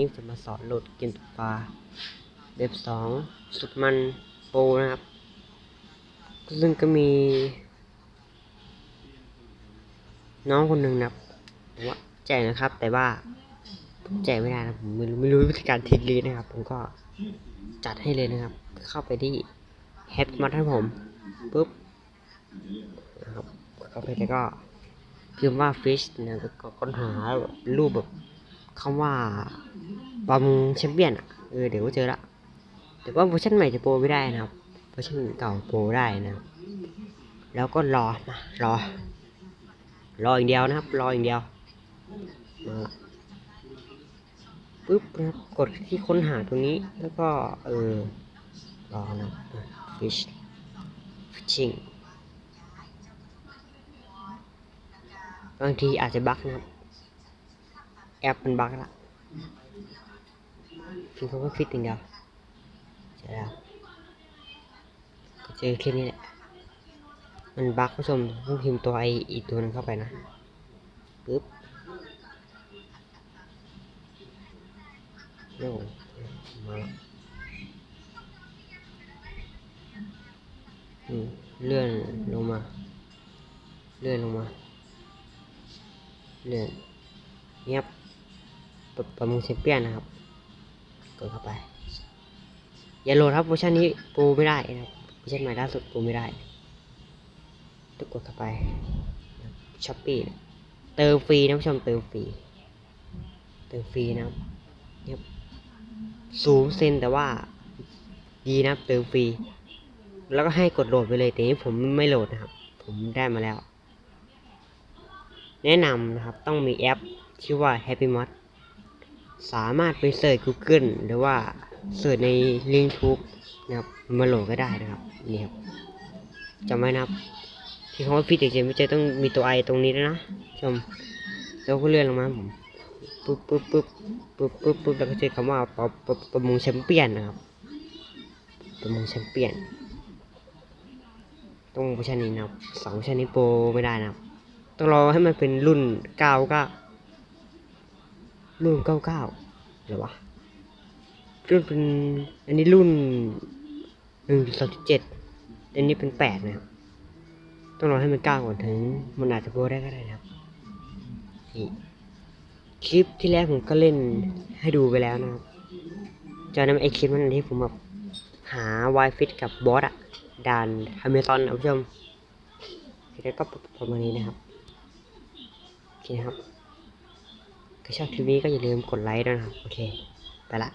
นี้จะมาสอนโหลดเกมตกปลาเว็บสองสุดมันโปรนะครับ ซึ่งก็มี น้องคนหนึ่งนะครับว่าแจกนะครับ แต่ว่าผมแจกไม่ได้นะผมไม่รู้ไม่รู้วิธีการทิกลีนะครับ ผมก็จัดให้เลยนะครับ เข้าไปที่แฮปมาให้ผมปุ๊บนะครับเข้าไปแล้วก็พิมพ์ว่า fish นะก็ค้นหารูปแบบ คำว่าบอมแชมเปี้ยนอะเออเดี๋ยวก็เจอละแต่ว่าเวอร์ชันใหม่จะโปรไม่ได้นะครับเวอร์ชันเก่าโปรได้นะแล้วก็รอมารอ รออย่างเดียวนะครับ รออย่างเดียวมาปุ๊บนะครับกดที่ค้นหาตรงนี้แล้วก็เออรอนะ fish fishing บางทีอาจจะบั๊กนะครับ แอปมันบั๊กละพิมพ์คำว่าฟิตอย่างเดียวใช่แล้วก็เจอแค่นี้แหละมันบั๊กผู้ชมต้องพิมพ์ตัวไออีกตัวนึงเข้าไปนะปึ๊บโน่มาละอืมเลื่อนลงมา เลื่อนลงมา เลื่อนเงียบ ปรับประมุงแชมเปี้ยนนะครับ กดเข้าไป อย่าโหลดครับเวอร์ชันนี้ปูไม่ได้นะครับเวอร์ชันใหม่ล่าสุดปูไม่ได้ต้องกดเข้าไปช้อปปี้เติมฟรีนะผู้ชมเติมฟรีเติมฟรีนะครับเนี่ยศูนย์เซนแต่ว่าดีนะครับเติมฟรีแล้วก็ให้กดโหลดไปเลยแต่นี้ผมไม่โหลดนะครับ ผมได้มาแล้ว แนะนำนะครับต้องมีแอป ชื่อว่า Happy Mod สามารถไปเสิร์ช Google หรือว่าเสิร์ชใน Link t u b e นะครับมาโหลดก็ได้นะครับนี่ครับจำไว้นะครับ ที่คำว่าฟิตจริงๆไม่ใช่ต้องมีตัวไอตรงนี้ด้วยนะชมแล้วก็เลื่อนลงมาผมปุ๊บปุ๊บปุ๊บปุ๊บปุ๊บปุ๊บแล้วก็เจอคำว่าประปประมงแชมเปี้ยนนะครับประมงแชมเปี้ยนต้องเวอร์ชันนี้นะครับสองเวอร์ชันนี้โปรไม่ได้นะครับต้องรอให้มันเป็นรุ่นเก้าก้ารุ่นเก้าเก้า หรอวะรุ่นเป็นอันนี้รุ่นหนึ่งสองเจ็ดอันนี้เป็นแปดนะครับต้องรอให้มันก้าก่อนถึงมันอาจจะโปรได้ก็ได้นะครับนี่คลิปที่แรกผมก็เล่นให้ดูไปแล้วนะครับจากนั้นไอคลิปนั้นที่ผมแบบหา Wi Fit กับบอสอะด่านอเมซอนนะผู้ชมทีนี้ก็ประมาณนี้นะครับโอเคนะครับ ถ้าชอบคลิปนี้ก็อย่าลืมกดไลค์ด้วยนะครับ โอเค ไปละ